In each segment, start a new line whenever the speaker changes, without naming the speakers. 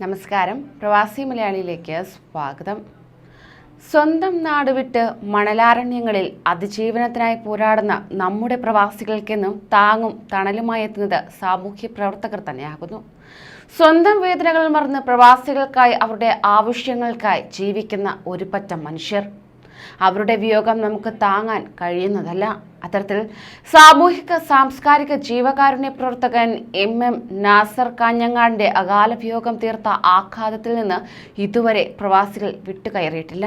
നമസ്കാരം. പ്രവാസി മലയാളിയിലേക്ക് സ്വാഗതം. സ്വന്തം നാട് വിട്ട് മണലാരണ്യങ്ങളിൽ അതിജീവനത്തിനായി പോരാടുന്ന നമ്മുടെ പ്രവാസികൾക്കെന്നും താങ്ങും തണലുമായി എത്തുന്നത് സാമൂഹ്യ പ്രവർത്തകർ തന്നെയാകുന്നു. സ്വന്തം വേദനകൾ മറന്ന് പ്രവാസികൾക്കായി അവരുടെ ആവശ്യങ്ങൾക്കായി ജീവിക്കുന്ന ഒരു പറ്റം മനുഷ്യർ. അവരുടെ വിയോഗം നമുക്ക് താങ്ങാൻ കഴിയുന്നതല്ല. അത്തരത്തിൽ സാമൂഹിക സാംസ്കാരിക ജീവകാരുണ്യ പ്രവർത്തകൻ എം എം നാസർ കാഞ്ഞങ്ങാടിന്റെ അകാല വിയോഗം തീർത്ത ആഘാതത്തിൽ നിന്ന് ഇതുവരെ പ്രവാസികൾ വിട്ടുകയറിയിട്ടില്ല.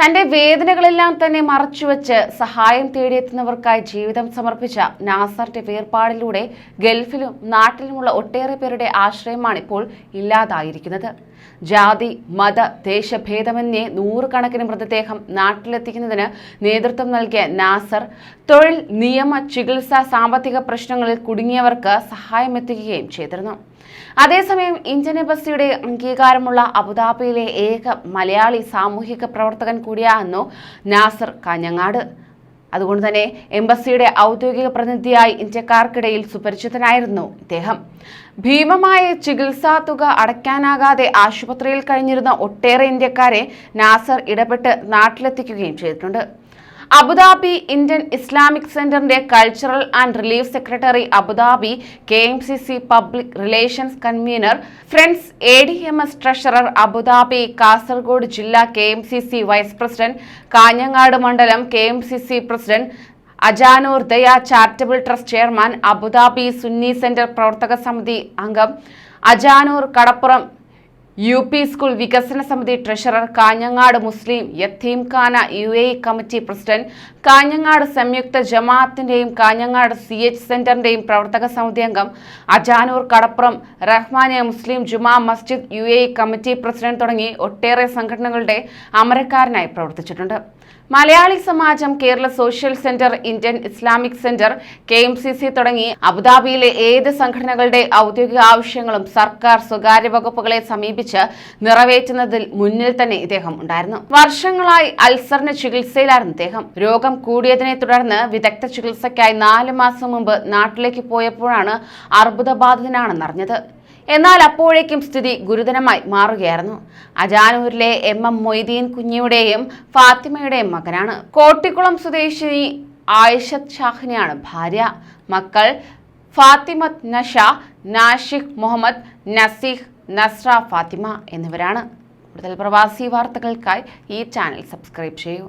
തന്റെ വേദനകളെല്ലാം തന്നെ മറച്ചുവെച്ച് സഹായം തേടിയെത്തുന്നവർക്കായി ജീവിതം സമർപ്പിച്ച നാസറിന്റെ വേർപാടിലൂടെ ഗൾഫിലും നാട്ടിലുമുള്ള ഒട്ടേറെ പേരുടെ ആശ്രയമാണ് ഇപ്പോൾ ഇല്ലാതായിരിക്കുന്നത്. ജാതി മത ദേശഭേദമന്യേ നൂറുകണക്കിന് മൃതദേഹം നാട്ടിലെത്തിക്കുന്നതിന് നേതൃത്വം നൽകിയ നാസർ തൊഴിൽ നിയമ ചികിത്സ സാമ്പത്തിക പ്രശ്നങ്ങളിൽ കുടുങ്ങിയവർക്ക് സഹായമെത്തിക്കുകയും ചെയ്തിരുന്നു. അതേസമയം ഇന്ത്യൻ എംബസിയുടെ അംഗീകാരമുള്ള അബുദാബിയിലെ ഏക മലയാളി സാമൂഹിക പ്രവർത്തകൻ കൂടിയായിരുന്നു നാസർ കാഞ്ഞങ്ങാട്. അതുകൊണ്ട് തന്നെ എംബസിയുടെ ഔദ്യോഗിക പ്രതിനിധിയായി ഇന്ത്യക്കാർക്കിടയിൽ സുപരിചിതനായിരുന്നു ഇദ്ദേഹം. ഭീമമായ ചികിത്സാ തുക അടയ്ക്കാനാകാതെ ആശുപത്രിയിൽ കഴിഞ്ഞിരുന്ന ഒട്ടേറെ ഇന്ത്യക്കാരെ നാസർ ഇടപെട്ട് നാട്ടിലെത്തിക്കുകയും ചെയ്തിട്ടുണ്ട്. അബുദാബി ഇന്ത്യൻ ഇസ്ലാമിക് സെന്ററിന്റെ cultural and relief secretary Abu Dhabi K M C C public relations convener friends A D M S treasurer Abu Dhabi Kasaragod ജില്ലാ K M C C vice president Kanhangad മണ്ഡലം K M C C president Ajanur Daya charitable trust chairman Abu Dhabi Sunni centre പ്രവർത്തക സമിതി അംഗം Ajanur Kadappuram U P school വികസന സമിതി treasurer Kanhangad Muslim Yatheemkhana U A committee president Kanhangad സംയുക്ത ജമാഅത്തിന്റെയും Kanhangad C H സെന്ററിന്റെയും പ്രവർത്തക സമിതി അംഗം അജാനൂർ കടപ്പുറം റഹ്മാനിയ മുസ്ലിം Juma Masjid U A committee president തുടങ്ങി ഒട്ടേറെ സംഘടനകളുടെ അമരക്കാരനായി പ്രവർത്തിച്ചിട്ടുണ്ട്. Malayali Samajam Kerala social centre Indian Islamic centre K M C C തുടങ്ങി അബുദാബിയിലെ ഏത് സംഘടനകളുടെ ഔദ്യോഗിക ആവശ്യങ്ങളും സർക്കാർ സ്വകാര്യ വകുപ്പുകളെ സമീപിച്ച് നിറവേറ്റുന്നതിൽ മുന്നിൽ തന്നെ ഇദ്ദേഹം ഉണ്ടായിരുന്നു. വർഷങ്ങളായി അൾസറിന് ചികിത്സയിലായിരുന്നു ഇദ്ദേഹം. രോഗം കൂടിയതിനെ തുടർന്ന് വിദഗ്ധ ചികിത്സയ്ക്കായി നാല് മാസം മുമ്പ് നാട്ടിലേക്ക് പോയപ്പോഴാണ് അർബുദബാധിതനാണെന്നറിഞ്ഞത്. എന്നാൽ അപ്പോഴേക്കും സ്ഥിതി ഗുരുതരമായി മാറുകയായിരുന്നു. അജാനൂരിലെ എം എം മൊയ്തീൻ കുഞ്ഞിയുടെയും ഫാത്തിമയുടെയും മകനാണ്. കോട്ടിക്കുളം സ്വദേശിനി ആയിഷത് ഷാഹിനെയാണ് ഭാര്യ. മക്കൾ ഫാത്തിമത് നഷ നാഷിഖ് മുഹമ്മദ് നസീഹ് നസ്ര ഫാത്തിമ എന്നിവരാണ്. കൂടുതൽ പ്രവാസി വാർത്തകൾക്കായി ഈ ചാനൽ സബ്സ്ക്രൈബ് ചെയ്യൂ.